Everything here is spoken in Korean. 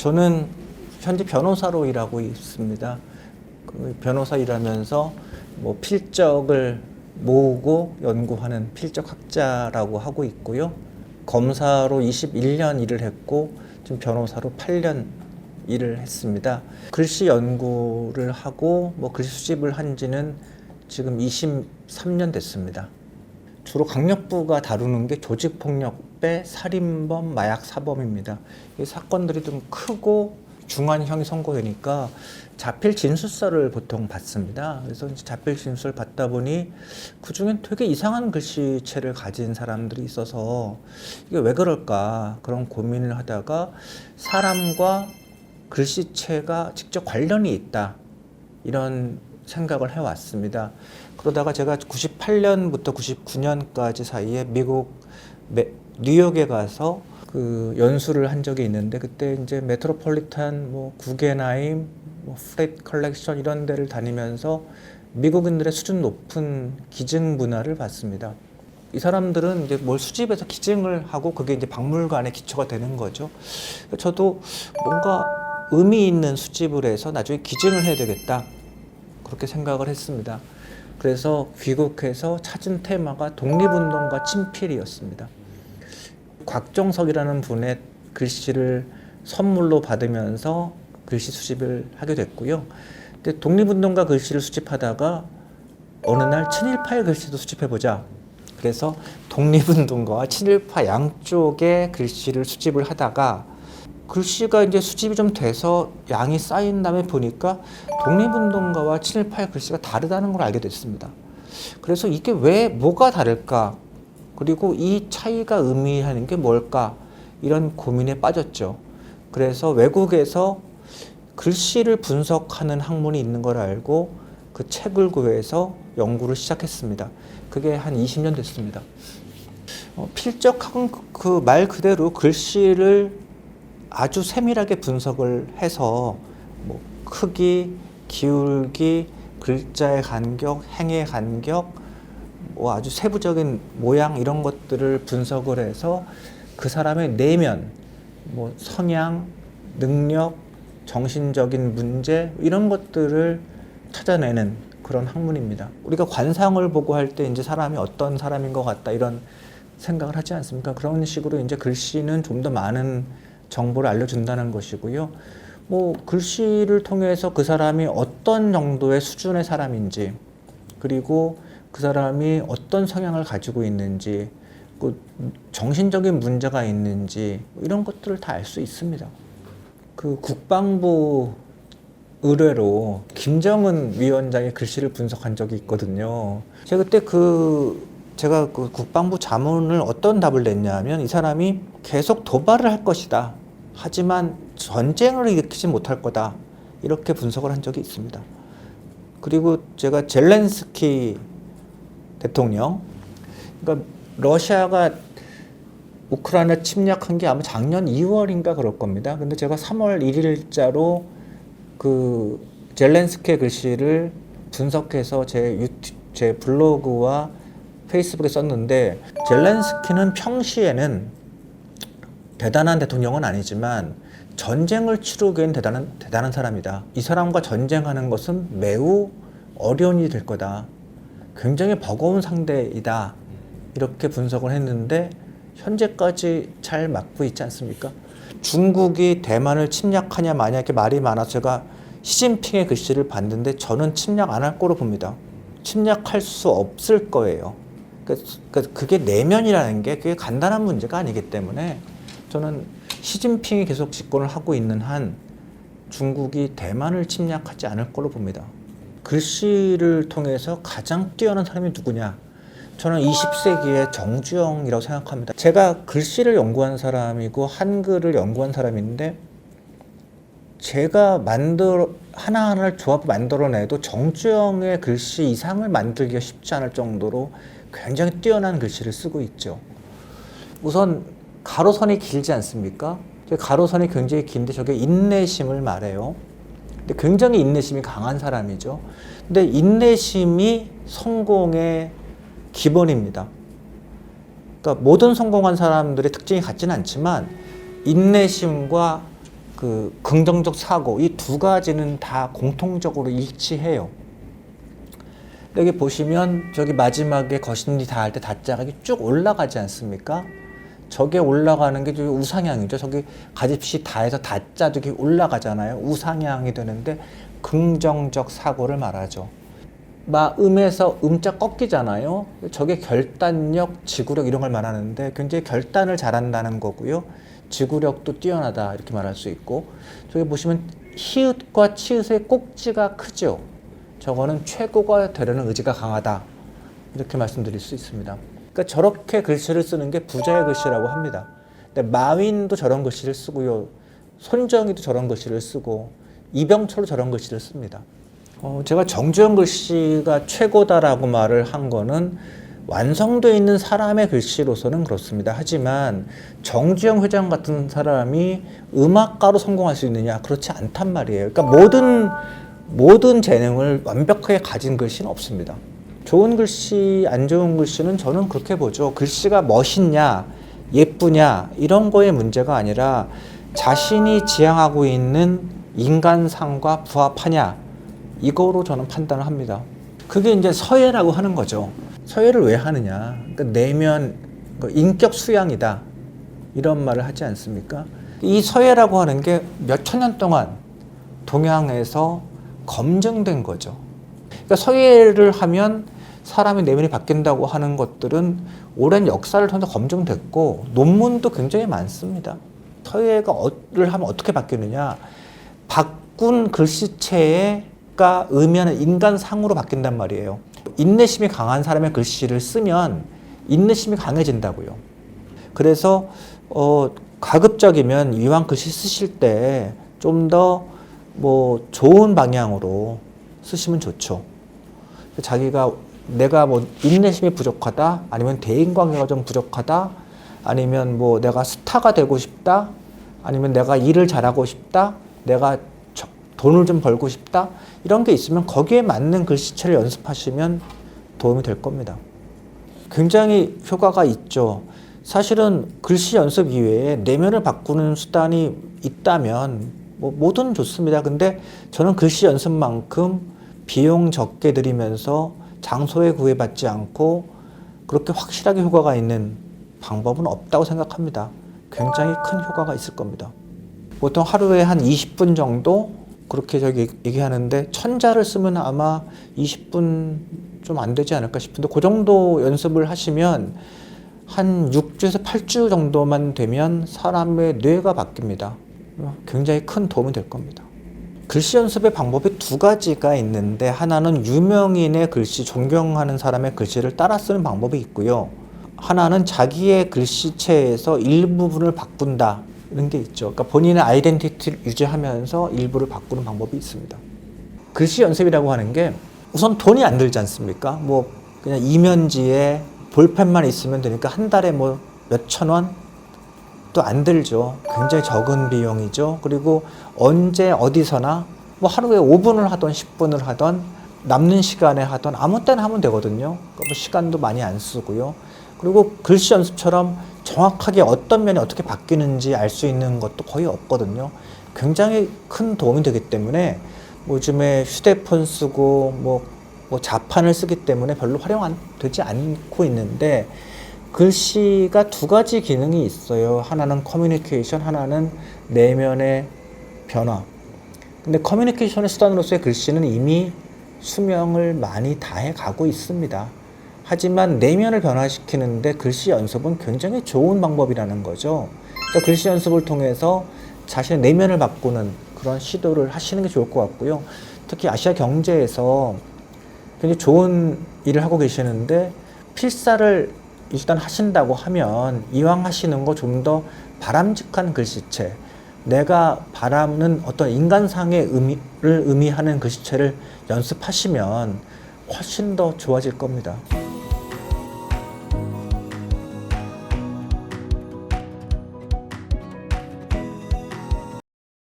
저는 현재 변호사로 일하고 있습니다. 그 변호사 일하면서 뭐 필적을 모으고 연구하는 필적학자라고 하고 있고요. 검사로 21년 일을 했고 지금 변호사로 8년 일을 했습니다. 글씨 연구를 하고 뭐 글씨 수집을 한 지는 지금 23년 됐습니다. 주로 강력부가 다루는 게 조직폭력 배, 살인범, 마약 사범입니다. 이 사건들이 좀 크고 중한형이 선고되니까 자필 진술서를 보통 받습니다. 그래서 자필 진술을 받다 보니 그 중엔 되게 이상한 글씨체를 가진 사람들이 있어서 이게 왜 그럴까 그런 고민을 하다가 사람과 글씨체가 직접 관련이 있다 이런 생각을 해왔습니다. 그러다가 제가 98년부터 99년까지 사이에 미국 메- 뉴욕에 가서 그 연수를 한 적이 있는데 그때 이제 메트로폴리탄 뭐 구겐하임 뭐 프렛 컬렉션 이런 데를 다니면서 미국인들의 수준 높은 기증 문화를 봤습니다. 이 사람들은 이제 뭘 수집해서 기증을 하고 그게 이제 박물관의 기초가 되는 거죠. 저도 뭔가 의미 있는 수집을 해서 나중에 기증을 해야 되겠다. 그렇게 생각을 했습니다. 그래서 귀국해서 찾은 테마가 독립운동과 친필이었습니다. 곽정석이라는 분의 글씨를 선물로 받으면서 글씨 수집을 하게 됐고요. 근데 독립운동가 글씨를 수집하다가 어느 날 친일파의 글씨도 수집해보자. 그래서 독립운동가와 친일파 양쪽의 글씨를 수집을 하다가 글씨가 이제 수집이 좀 돼서 양이 쌓인 다음에 보니까 독립운동가와 친일파의 글씨가 다르다는 걸 알게 됐습니다. 그래서 이게 왜 뭐가 다를까? 그리고 이 차이가 의미하는 게 뭘까? 이런 고민에 빠졌죠. 그래서 외국에서 글씨를 분석하는 학문이 있는 걸 알고 그 책을 구해서 연구를 시작했습니다. 그게 한 20년 됐습니다. 어, 필적학은 그 말 그대로 글씨를 아주 세밀하게 분석을 해서 뭐 크기, 기울기, 글자의 간격, 행의 간격, 뭐 아주 세부적인 모양 이런 것들을 분석을 해서 그 사람의 내면, 뭐 성향, 능력, 정신적인 문제 이런 것들을 찾아내는 그런 학문입니다. 우리가 관상을 보고 할 때 이제 사람이 어떤 사람인 것 같다 이런 생각을 하지 않습니까? 그런 식으로 이제 글씨는 좀 더 많은 정보를 알려준다는 것이고요. 뭐 글씨를 통해서 그 사람이 어떤 정도의 수준의 사람인지 그리고 그 사람이 어떤 성향을 가지고 있는지 그 정신적인 문제가 있는지 이런 것들을 다 알 수 있습니다. 그 국방부 의뢰로 김정은 위원장의 글씨를 분석한 적이 있거든요. 제가 그때 그 제가 그 국방부 자문을 어떤 답을 냈냐면 이 사람이 계속 도발을 할 것이다. 하지만 전쟁을 일으키지 못할 거다. 이렇게 분석을 한 적이 있습니다. 그리고 제가 젤렌스키 대통령, 그러니까 러시아가 우크라이나 침략한 게 아마 작년 2월인가 그럴 겁니다. 근데 제가 3월 1일자로 그 젤렌스키의 글씨를 분석해서 제 유튜, 제 블로그와 페이스북에 썼는데 젤렌스키는 평시에는 대단한 대통령은 아니지만 전쟁을 치르기엔 대단한 대단한 사람이다. 이 사람과 전쟁하는 것은 매우 어려운 일이 될 거다. 굉장히 버거운 상대이다. 이렇게 분석을 했는데 현재까지 잘 맞고 있지 않습니까? 중국이 대만을 침략하냐 만약에 말이 많아서 제가 시진핑의 글씨를 봤는데 저는 침략 안 할 거로 봅니다. 침략할 수 없을 거예요. 그러니까 그게 내면이라는 게 그게 간단한 문제가 아니기 때문에 저는 시진핑이 계속 집권을 하고 있는 한 중국이 대만을 침략하지 않을 걸로 봅니다. 글씨를 통해서 가장 뛰어난 사람이 누구냐? 저는 20세기의 정주영이라고 생각합니다. 제가 글씨를 연구한 사람이고 한글을 연구한 사람인데 제가 만들어 하나하나를 조합 만들어내도 정주영의 글씨 이상을 만들기가 쉽지 않을 정도로 굉장히 뛰어난 글씨를 쓰고 있죠. 우선 가로선이 길지 않습니까? 저 가로선이 굉장히 긴데 저게 인내심을 말해요. 근데 굉장히 인내심이 강한 사람이죠. 근데 인내심이 성공의 기본입니다. 그러니까 모든 성공한 사람들의 특징이 같지는 않지만 인내심과 그 긍정적 사고 이 두 가지는 다 공통적으로 일치해요. 여기 보시면 저기 마지막에 거신이 닿을 때 다자각이 쭉 올라가지 않습니까? 저게 올라가는 게 우상향이죠. 저기 가집시 다 해서 다자 저기 올라가잖아요. 우상향이 되는데 긍정적 사고를 말하죠. 마음에서 음자 꺾이잖아요. 저게 결단력, 지구력 이런 걸 말하는데 굉장히 결단을 잘한다는 거고요. 지구력도 뛰어나다 이렇게 말할 수 있고 저기 보시면 히읗과 치읓의 꼭지가 크죠. 저거는 최고가 되려는 의지가 강하다 이렇게 말씀드릴 수 있습니다. 그러니까 저렇게 글씨를 쓰는 게 부자의 글씨라고 합니다. 근데 마윈도 저런 글씨를 쓰고요. 손정희도 저런 글씨를 쓰고 이병철도 저런 글씨를 씁니다. 어, 제가 정주영 글씨가 최고다라고 말을 한 거는 완성되어 있는 사람의 글씨로서는 그렇습니다. 하지만 정주영 회장 같은 사람이 음악가로 성공할 수 있느냐? 그렇지 않단 말이에요. 그러니까 모든 모든 재능을 완벽하게 가진 글씨는 없습니다. 좋은 글씨, 안 좋은 글씨는 저는 그렇게 보죠. 글씨가 멋있냐, 예쁘냐, 이런 거의 문제가 아니라 자신이 지향하고 있는 인간상과 부합하냐, 이거로 저는 판단을 합니다. 그게 이제 서예라고 하는 거죠. 서예를 왜 하느냐. 그러니까 내면 그 인격 수양이다. 이런 말을 하지 않습니까? 이 서예라고 하는 게 몇 천 년 동안 동양에서 검증된 거죠. 그러니까 서예를 하면 사람의 내면이 바뀐다고 하는 것들은 오랜 역사를 통해서 검증됐고 논문도 굉장히 많습니다. 서예가를 하면 어떻게 바뀌느냐? 바꾼 글씨체가 의미하는 인간상으로 바뀐단 말이에요. 인내심이 강한 사람의 글씨를 쓰면 인내심이 강해진다고요. 그래서 어, 가급적이면 이왕 글씨 쓰실 때 좀 더 뭐 좋은 방향으로 쓰시면 좋죠. 자기가 내가 뭐 인내심이 부족하다, 아니면 대인 관계가 좀 부족하다, 아니면 뭐 내가 스타가 되고 싶다, 아니면 내가 일을 잘하고 싶다, 내가 저- 돈을 좀 벌고 싶다, 이런 게 있으면 거기에 맞는 글씨체를 연습하시면 도움이 될 겁니다. 굉장히 효과가 있죠. 사실은 글씨 연습 이외에 내면을 바꾸는 수단이 있다면 뭐 뭐든 좋습니다. 근데 저는 글씨 연습만큼 비용 적게 들이면서 장소에 구애받지 않고 그렇게 확실하게 효과가 있는 방법은 없다고 생각합니다. 굉장히 큰 효과가 있을 겁니다. 보통 하루에 한 20분 정도 그렇게 저기 얘기하는데 천자를 쓰면 아마 20분 좀 안 되지 않을까 싶은데 그 정도 연습을 하시면 한 6주에서 8주 정도만 되면 사람의 뇌가 바뀝니다. 굉장히 큰 도움이 될 겁니다. 글씨 연습의 방법이 두 가지가 있는데 하나는 유명인의 글씨, 존경하는 사람의 글씨를 따라 쓰는 방법이 있고요. 하나는 자기의 글씨체에서 일부분을 바꾼다. 이런 게 있죠. 그러니까 본인의 아이덴티티를 유지하면서 일부를 바꾸는 방법이 있습니다. 글씨 연습이라고 하는 게 우선 돈이 안 들지 않습니까? 뭐 그냥 이면지에 볼펜만 있으면 되니까 한 달에 뭐 몇천 원? 또 안 들죠. 굉장히 적은 비용이죠. 그리고 언제 어디서나 뭐 하루에 5분을 하던 10분을 하던 남는 시간에 하던 아무 때나 하면 되거든요. 그러니까 뭐 시간도 많이 안 쓰고요. 그리고 글씨 연습처럼 정확하게 어떤 면이 어떻게 바뀌는지 알 수 있는 것도 거의 없거든요. 굉장히 큰 도움이 되기 때문에 뭐 요즘에 휴대폰 쓰고 뭐, 뭐 자판을 쓰기 때문에 별로 활용 안 되지 않고 있는데 글씨가 두 가지 기능이 있어요. 하나는 커뮤니케이션, 하나는 내면의 변화. 근데 커뮤니케이션의 수단으로서의 글씨는 이미 수명을 많이 다해 가고 있습니다. 하지만 내면을 변화시키는데 글씨 연습은 굉장히 좋은 방법이라는 거죠. 그러니까 글씨 연습을 통해서 자신의 내면을 바꾸는 그런 시도를 하시는 게 좋을 것 같고요. 특히 아시아 경제에서 굉장히 좋은 일을 하고 계시는데 필사를 일단 하신다고 하면 이왕 하시는 거 좀 더 바람직한 글씨체, 내가 바라는 어떤 인간상의 의미를 의미하는 글씨체를 연습하시면 훨씬 더 좋아질 겁니다.